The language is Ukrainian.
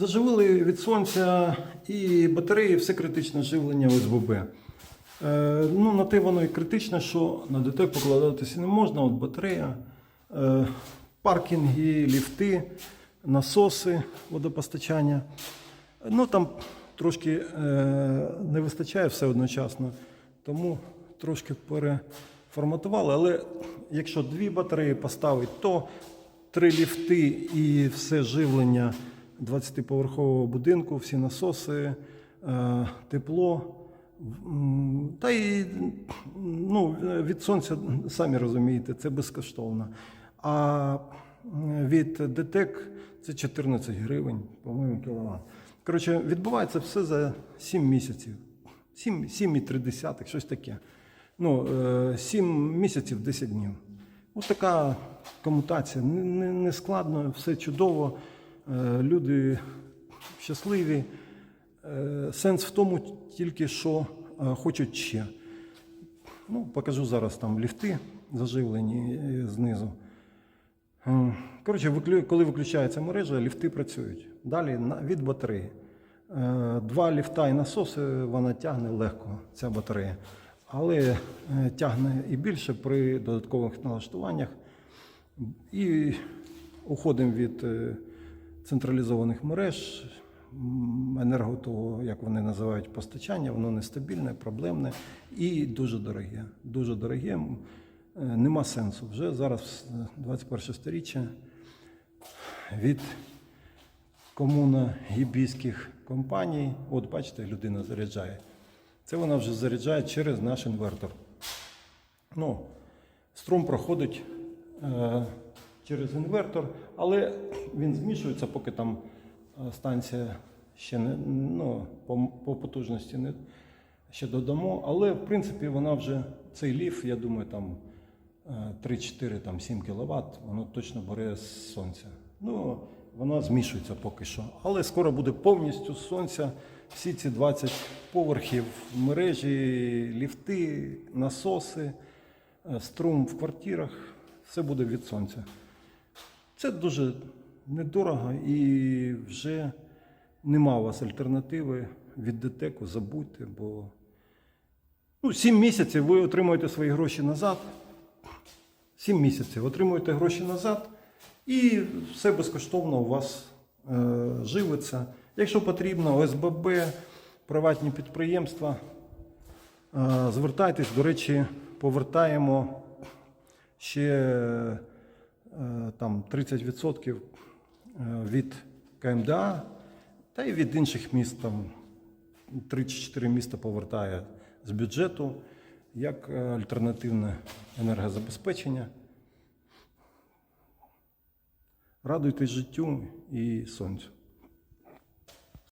Заживили від сонця і батареї, все критичне живлення ОСББ. Е, ну, на те воно і критичне, що на ДТЕК покладатися не можна. От батарея, е, паркінги, ліфти, насоси водопостачання. Ну там трошки е, не вистачає все одночасно, тому трошки переформатували. Але якщо дві батареї поставити, то три ліфти і все живлення 20-поверхового будинку, всі насоси, е, тепло. Та й ну, від сонця, самі розумієте, це безкоштовно. А від ДТЕК це 14 гривень, по-моєму, кіловат. Коротше, відбувається все за 7 місяців. 7, 7,3, щось таке. Ну, 7 місяців 10 днів. Ось така комутація. Не, не складно, все чудово. Е, Люди щасливі. Е, Сенс в тому тільки, що е, хочуть ще. Ну, покажу зараз там ліфти заживлені знизу. Коротше, коли виключається мережа, ліфти працюють. Далі від батареї. Два ліфта і насоси вона тягне легко, ця батарея. Але тягне і більше при додаткових налаштуваннях. І уходимо від централізованих мереж, енерго того, як вони називають, постачання, воно нестабільне, проблемне і дуже дороге. Дуже дороге. Е, Нема сенсу. Вже зараз е, 21 сторіччя від комуногібійських компаній, от бачите, людина заряджає. Це вона вже заряджає через наш інвертор. Ну, струм проходить е, через інвертор, але він змішується, поки там е, станція ще не ну, по, по потужності не ще додамо. Але в принципі вона вже цей ліф, я думаю, там е, 3-4, там 7 кВт, воно точно бере з сонця. Ну, вона змішується поки що. Але скоро буде повністю з сонця. Всі ці 20 поверхів мережі, ліфти, насоси, е, струм в квартирах, все буде від сонця. Це дуже недорого і вже нема у вас альтернативи від ДТЕКу, забудьте, бо ну, 7 місяців ви отримуєте свої гроші назад. 7 місяців отримуєте гроші назад, і все безкоштовно у вас е, живиться. Якщо потрібно, ОСББ, приватні підприємства, е, звертайтесь, до речі, повертаємо ще там 30% е, від КМДА та й від інших міст. Там 3 чи 4 міста повертає з бюджету як е, альтернативне енергозабезпечення. Радуйтесь життю і сонцю.